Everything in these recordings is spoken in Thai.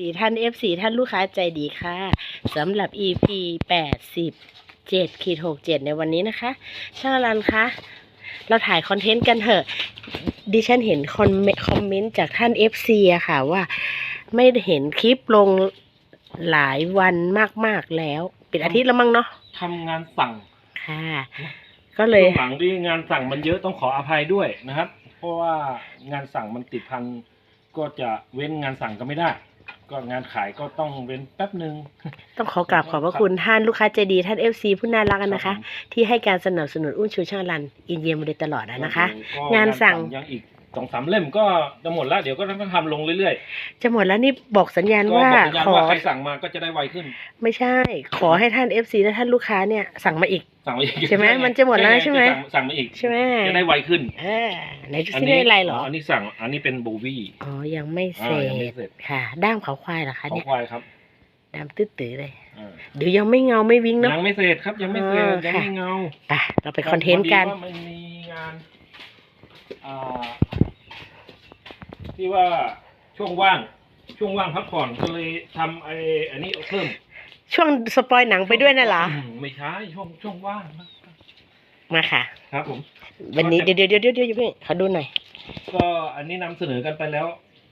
ดีท่าน FC ท่านลูกค้าใจดีค่ะสำหรับ EP 87ขีด67 ในวันนี้นะคะช่างรันคะเราถ่ายคอนเทนต์กันเถอะ ดิฉันเห็นคอมเมคอมเมนต์จากท่าน FC อะค่ะว่า ไม่ได้เห็นคลิปลงหลายวันมากๆแล้ว เป็นอาทิตย์แล้วมั้งเนาะทำงานสั่งค่ะ ก็เลยช่วงหลังที่งานสั่งมันเยอะต้องขออภัยด้วยนะครับ เพราะว่างานสั่งมันติดพันก็จะเว้นงานสั่งก็ไม่ได้ ก็งานขายก็ต้องเว้นแป๊บหนึ่ง ต้องขอกราบขอบพระคุณท่านลูกค้าใจดีท่าน FC ผู้น่ารักนะคะ ที่ให้การสนับสนุนอุ้นชูช่างรันอินเดียมาโดยตลอดอะนะคะก็งานสั่งยังอีก สองสามเล่มก็จะหมดแล้วเดี๋ยวก็ต้องทำลงเรื่อยจะหมดแล้วนี่บอกสัญญาณๆก็ว่าบอกสัญญาณขอว่าใครสั่งมาก็จะได้ไวขึ้น ไม่ใช่ ขอให้ท่าน FC และท่านลูกค้าเนี่ย สั่งมาอีก สั่งมาอีกใช่ไหมมันจะหมดแล้วใช่ไหม สั่งสั่งมาอีกใช่ไหมจะได้ไวขึ้นเออไหนดูซิได้อะไรเหรออันนี้สั่งอันนี้เป็นโบวี่อ๋อยังไม่เสร็อ่ายังไม่จเสร็จค่ะ ด้ามเขาควายเหรอคะเขาเนี่ยควายครับดำตื้อๆเลยอ่าเดี๋ยวยังไม่เงาไม่วิ่งเนาะ ยังไม่เสร็จครับยังไม่เสร็จอ่ายังค่ะ ไม่เงาไปเราไปคอนเทนต์กัน พอดีว่ามันมีงานอ่า ที่ว่าช่วงว่าง ช่วงว่างพักผ่อนก็เลยทำไอ้อันนี้เพิ่มช่วงสปอยหนังไปด้วยน่ะเหรอ มไม่ใช่ช่วงช่วงว่างนะมาค่ะ ครับผม วันนี้เดี๋ยวเดี๋ยวเดี๋ยวเดี๋ยวเดี๋ยวเพิ่งขอดูหน่อย ก็อันนี้นำเสนอกันไปแล้ว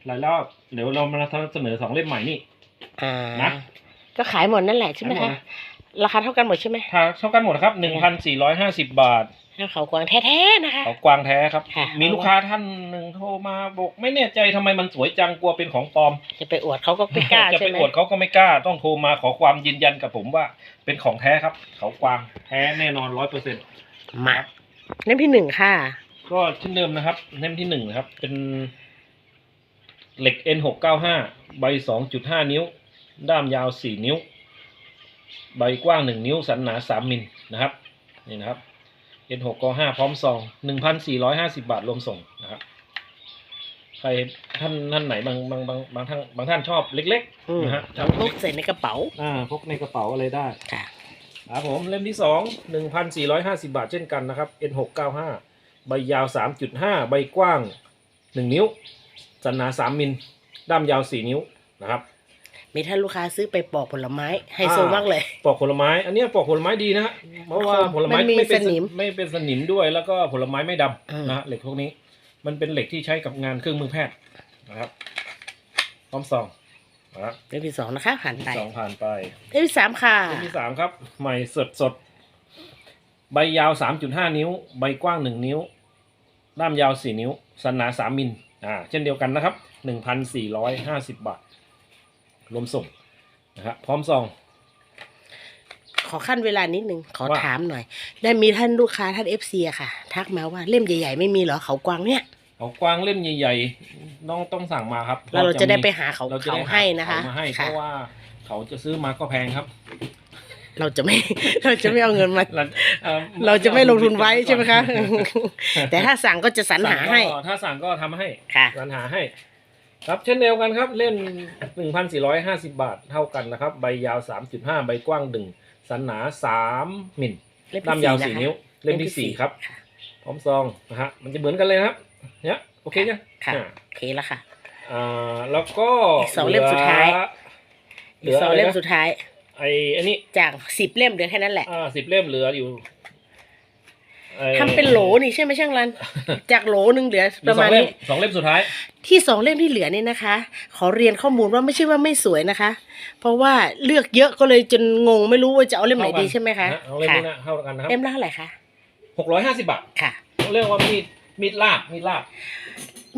หลายรอบเดี๋ยวเรามานำเสนอสองเล่มใหม่นี่ อ่า นะ ก็ขายหมดนั่นแหละใช่ไหมขายหมคะดนะราคาเท่ากันหมดใช่ไหมทางเท่ากันหมดครับหนึ่งพันสี่ร้อยห้าสิบบาทให้เขากวางแท้ๆนะคะ เขากวางแท้ครับ ค่ะ มีลูกค้าท่านหนึ่ง โทรมาบอกไม่แน่ใจทำไมมันสวยจังกลัวเป็นของปลอม จะไปอวดเขาก็ไม่กล้าจะใช่ไปไหมอวดเขาก็ไม่กล้า ต้องโทรมาขอความยืนยันกับผมว่า เป็นของแท้ครับ เขากวางแท้แน่นอนร้อยเปอร์เซ็นต์มาเล่มที่หนึ่งค่ะ ก็เช่นเดิมนะครับเล่มที่หนึ่งนะครับ เป็นเหล็ก N หกเก้าห้าใบสองจุดห้านิ้ว ด้ามยาวสี่นิ้ว ใบกว้างหนึ่งนิ้ว สันหนาสามมิลนะครับนี่นะครับ N หกเก้าห้าพร้อมซองหนึ่งพันสี่ร้อยห้าสิบาทรวมส่งนะครับ ใครท่านท่านไหนบางบางบางบางท่านบางท่านชอบเล็กอืมๆนะฮะชเราอบพกใส่ในกระเป๋าอ่าพกในกระเป๋าอะไรได้ ค่ะ ครับผมเล่มที่สองหนึ่งพันสี่ร้อยห้าสิบาทเช่นกันนะครับ N หกเก้าห้าใบยาวสามจุดห้าใบกว้างหนึ่งนิ้ว สันหนาสามมิลด้ามยาวสี่นิ้วนะครับ มีท่านลูกค้าซื้อไปปอกผลไม้ ไฮโซมากเลย ปอกผลไม้ อันเนี้ยปอกผลไม้ดีนะฮะเพราะว่าผลไม้มันมีไม่เป็นสนิมไม่เป็นสนิมด้วยแล้วก็ผลไม้ไม่ดอืมำนะฮะเหล็กพวกนี้ มันเป็นเหล็กที่ใช้กับงานเครื่องมือแพทย์นะครับ พร้อมซองนะครับเล่มที่สองนะคะผ่านไปสองผ่านไปเล่มที่สามค่ะเล่มที่สามครับ ใหม่สดสดใบยาวสามจุดห้านิ้ว ใบกว้างหนึ่งนิ้ว ด้ามยาวสี่นิ้ว สันหนาสามมิลอ่า เช่นเดียวกันนะครับหนึ่งพันสี่ร้อยห้าสิบบาท รวมส่งนะครับพร้อมซอง ขอขั้นเวลานิดนึง ขอว่า ถามหน่อย ได้มีท่านลูกค้าท่านเอฟซีอะค่ะ ทักมาว่าเล่มใหญ่ๆไม่มีเหรอเขากวางเนี่ย เอากวางเล่มใหญ่ๆต้องต้องสั่งมาครับแล้วเราจะได้ไปหาเขาเราจะเขาได้ให้นะคะเขามาให้เพค่ะราะว่าเขาจะซื้อมาก็แพงครับ เราจะไม่เราจะไม่เอาเงินมาเราอ่อเราจะไม่ลงทุนไว้ใช่ไหมคะแต่ถ้าสั่งก็จะสรรหาให้สั่งก็ถ้าสั่งก็ทำให้ค่ะสรรหาให้ ครับเช่นเดียวกันครับ เล่นหนึ่งพันสี่ร้อยห้าสิบาทเท่ากันนะครับ ใบยาวสามจุดห้าใบกว้างหนึ่งสันหนาสามมิลเล่มที่ด้ามยาวสี่สี่นะคะนิ้ว เล่มที่สี่ครับะพร้อมซองนะฮะมันจะเหมือนกันเลยนะครับ เนี่ยโอเคยังค่ะอ่าโอเคแล้วค่ะ อ่าแล้วก็อีกสองเล่มสุดท้าย เหอีลืกอสองอะไรเล่มนะสุดท้าย ไอ้อันนี้จากสิบเล่มเหลือแค่นั้นแหละอ่าสิบเล่มเหลืออยู่ไอ้ทำเป็นโหลนี่ใช่ไหมช่างรัน จากโหลหนึ่งเหลือเหลืปอระสอมาณงเล่มนี้ สองเล่มสุดท้าย ที่สองเล่มที่เหลือนี่นะคะ ขอเรียนข้อมูลว่าไม่ใช่ว่าไม่สวยนะคะ เพราะว่าเลือกเยอะก็เลยจนงงไม่รู้ว่าจะเอาเล่มไหนดีใช่ไหมคะเอาเล่มค่ะนี้นะเท่ากันนะครับเล่มละเท่าไหร่คะหกร้อยห้าสิบบาทค่ะเขาเรียกว่ามีด มีดลาบมีดลาบ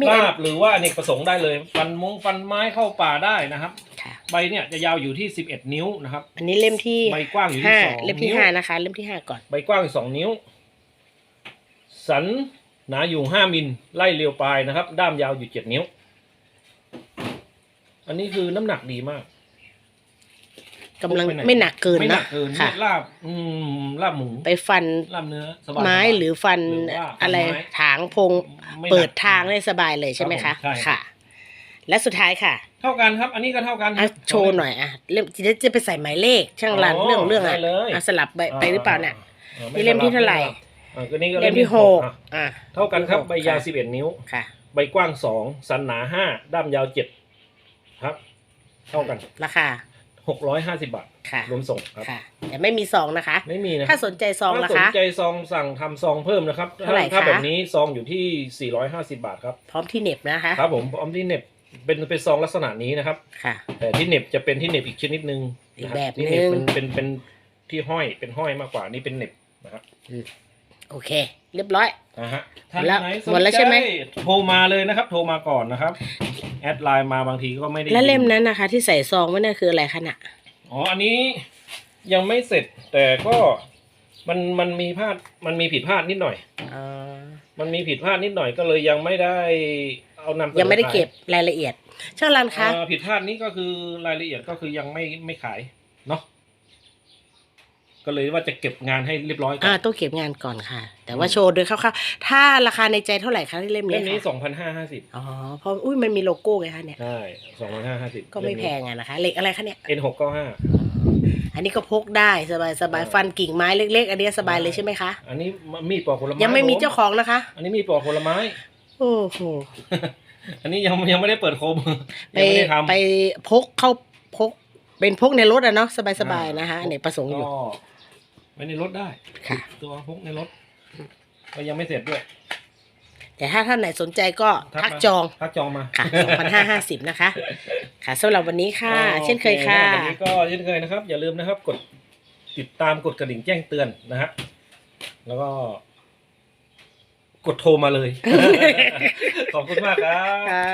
มีลาบหรือว่าอเนกประสงค์ได้เลย ฟันมงฟันไม้เข้าป่าได้นะครับ ค่ะ ใบเนี่ยจะยาวอยู่ที่สิบเอ็ดนิ้วนะครับ อันนี้เล่มที่ใบกว้างอยู่ที่ห้าสองเล่มที่นิ้วห้านะคะ เล่มที่ห้าก่อน ใบกว้างอยู่สองนิ้ว สันหนาอยู่ห้ามิลไล่เรียวปลายนะครับ ด้ามยาวอยู่เจ็ดนิ้ว อันนี้คือน้ำหนักดีมาก กำลังพกปไไม่หนักเกินไม่หนันะกเกินค่ะ ลาบอืมลาบหมูไปฟันลาบเนื้อสบาย ไม้สบายหรือฟันหรือว่าอะไรฟันไม้ถางพงไม่หนักเปิดทางได้สบายเลยใช่ไหมครัคะ บผมใช่ ค่ะ และสุดท้ายค่ะเท่ากันครับ อันนี้ก็เท่ากัน อะโชว์หน่อยอะเล่มทีนี้จะไปใส่หมายเลขช่างรันเรื่องเรื่องอะได้เลย อะสลับไปไปหรือเปล่าเนี่ยอ่านี่เล่มที่เท่าไหร่ อ่าก็นี่ก็เล่มที่หกอะอะ เท่ากันครับ ใบยาวค่ะสิบเอ็ดนิ้ว ค่ะ ใบกว้างสองสันหนาห้าด้ามยาวเจ็ดครับ เท่ากัน ราคา หกร้อยห้าสิบบาทค่ะรวมส่งครับค่ะ แต่ไม่มีซองนะคะ ไม่มีนะถ้าสนใจซองถ้านะสนคะใจซองสั่งทำซองเพิ่มนะครับเท่าไหร่ถ้าคะแบบนี้ซองอยู่ที่สี่ร้อยห้าสิบาทครับ พร้อมที่เหน็บนะคะ ครับผมพร้อมที่เหน็บเป็นเป็นซองลักษณะนี้นะครับ ค่ะ แต่ที่เหน็บจะเป็นที่เหน็บอีกชนิดหนึ่งอีกะครัแบบหนึ่ที่งเหน็บเป็นเป็นเป็นที่ห้อยเป็นห้อยมากกว่านี่เป็นเหน็บนะครับ โอเค เรียบร้อย นะฮะหมดแล้วท่านไหนสนหมดแล้วใช่ไหมโทรมาเลยนะครับ โทรมาก่อนนะครับ แอดไลน์มาบางทีก็ไม่ได้แล้วเล่มยินั้นนะคะ ที่ใส่ซองไว้นั่นคืออะไรคะน่ะอ๋อ อันนี้ยังไม่เสร็จแต่ก็มันมันมีพลาดมันมีผิดพลาดนิดหน่อย อ๋อมันมีผิดพลาดนิดหน่อยก็เลยยังไม่ได้เอานำเสนอยังไม่ได้ขายเก็บรายละเอียดช่างรันคะ เอ่อผิดพลาดนี้ก็คือรายละเอียดก็คือยังไม่ไม่ขายเนาะ ก็เลยว่าจะเก็บงานให้เรียบร้อยก่ออ่านต้องเก็บงานก่อนค่ะ แต่ว่าโชว์โดยคร่าวๆถ้าราคาในใจเท่าไหร่คะที่เล่มเล่นี้มนี้ค่ะสองพันห้าห้าสิบอ๋อเพราะอุ้ยมันมีโลโก้ไงคะเนี่ย ใช่สองพันห้าห้าสิบก็ไม่แพงอะนะคะเหล็กอะไรคะเนี่ย เอ็นหกเก้าห้า อันนี้ก็พกได้สบายสบายใช่ฟันกิ่งไม้เล็ก ๆ อันนี้สบายเลยใช่ไหมคะ อันนี้มีดปอกผลไม้ยังไม่มีผเจ้าของนะคะ อันนี้มีดปอกผลไม้ โอ้โห อันนี้ยังยังไม่ได้เปิดโคมไปยังไม่ได้ทำไปพกเข้าพกเป็นพกในรถอะเนาะสบายสบายๆนะคะอันนี้ประสงค์อยู่ ก็ ไว้ในรถได้ค่ะ ตัวพกในรถก็ยังไม่เสร็จด้วย แต่ถ้าท่านไหนสนใจก็ทัทักมาจองทักจองมาค่ะ2,550นะคะ ค่ะสำหรับวันนี้ค่ะ เช่นเคยค่ะโอวันนี้ก็เช่นเคยนะครับ อย่าลืมนะครับ กดติดตามกดกระดิ่งแจ้งเตือนนะฮะแล้วก็กดโทรมาเลย ขอบคุณมากครับค่ะ